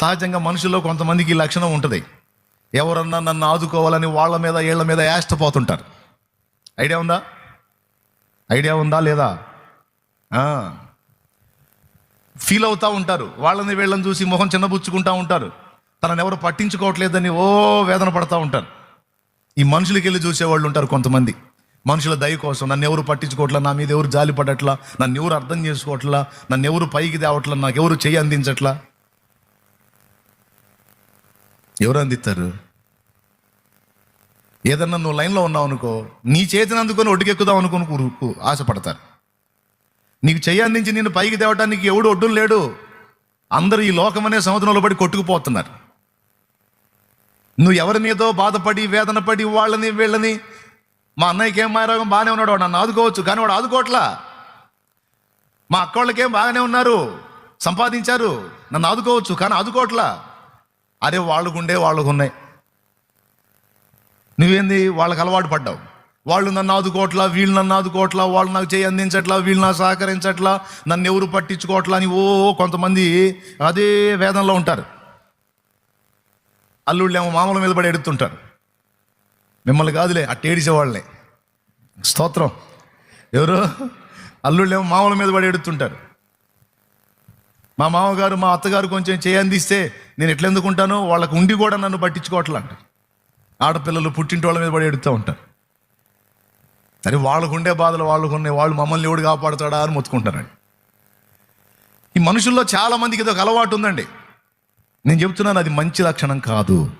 సహజంగా మనుషుల్లో కొంతమందికి ఈ లక్షణం ఉంటుంది. ఎవరన్నా నన్ను ఆదుకోవాలని వాళ్ళ మీద వీళ్ళ మీద యాష్టపోతుంటారు ఐడియా ఉందా? ఐడియా ఉందా లేదా? ఫీల్ అవుతూ ఉంటారు. వాళ్ళని వీళ్ళని చూసి మొహం చిన్నబుచ్చుకుంటూ ఉంటారు. తనని ఎవరు పట్టించుకోవట్లేదని ఓ వేదన పడతా ఉంటారు. ఈ మనుషులకి వెళ్ళి చూసేవాళ్ళు ఉంటారు కొంతమంది. మనుషుల దయ కోసం నన్ను ఎవరు పట్టించుకోవట్లా నా మీద ఎవరు జాలి పడట్లా నన్ను ఎవరు అర్థం చేసుకోవట్లా నన్ను ఎవరు పైకి తేవట్లా నాకు ఎవరు చేయి అందించట్లా. ఎవరు అందిస్తారు? ఏదన్నా నువ్వు లైన్లో ఉన్నావు అనుకో నీ చేతిని అందుకొని ఒడ్డుకెక్కుదాం అనుకుని ఆశపడతారు. నీకు చెయ్యి అందించి నేను పైకి తేవటానికి ఎవడు ఒడ్డు లేడు? అందరూ ఈ లోకమనే సముద్రంలో పడి కొట్టుకుపోతున్నారు. నువ్వు ఎవరి మీదో బాధపడి వేదన పడి వాళ్ళని వీళ్ళని మా అన్నయ్యకి ఏం మాయరోగం? బాగానే ఉన్నాడు వాడు. నన్ను ఆదుకోవచ్చు. కానీ వాడు ఆదుకోవట్లా మా అక్క వాళ్ళకేం బాగానే ఉన్నారు? సంపాదించారు. నన్ను ఆదుకోవచ్చు. కానీ ఆదుకోవట్లా అరే వాళ్ళకుండే వాళ్ళకు ఉన్నాయి. నువ్వేంది? వాళ్ళకి అలవాటు పడ్డావు. వాళ్ళు నన్ను ఆదుకోవట్లా వీళ్ళు నన్ను ఆదుకోవట్లా వాళ్ళు నాకు చేయి అందించట్లా వీళ్ళు నాకు సహకరించట్లా నన్ను ఎవరు పట్టించుకోవట్లా అని ఓ కొంతమంది అదే వేదనలో ఉంటారు. అల్లుళ్ళేమో మామూలు మీద పడి ఎడుతుంటారు. మిమ్మల్ని కాదులే అట్టేడిసే వాళ్ళని స్తోత్రం. ఎవరు? అల్లుళ్ళేమో మామూలు మామూల మీద పడి ఎడుతుంటారు. మా మామగారు మా అత్తగారు కొంచెం చేయి అందిస్తే నేను ఎట్లా ఎందుకుంటాను? వాళ్ళకు ఉండి కూడా నన్ను పట్టించుకోవట్లా అంటారు ఆడపిల్లలు పుట్టింటి వాళ్ళ మీద పడి ఎడుతూ ఉంటారు. సరే వాళ్ళకు ఉండే బాధలు వాళ్ళకు ఉన్నాయి వాళ్ళు మమ్మల్ని ఎవడు కాపాడుతాడా అని మొత్తుకుంటారండి. ఈ మనుషుల్లో చాలామందికి ఏదో ఇది ఒక అలవాటు ఉందండి. నేను చెప్తున్నాను అది మంచి లక్షణం కాదు.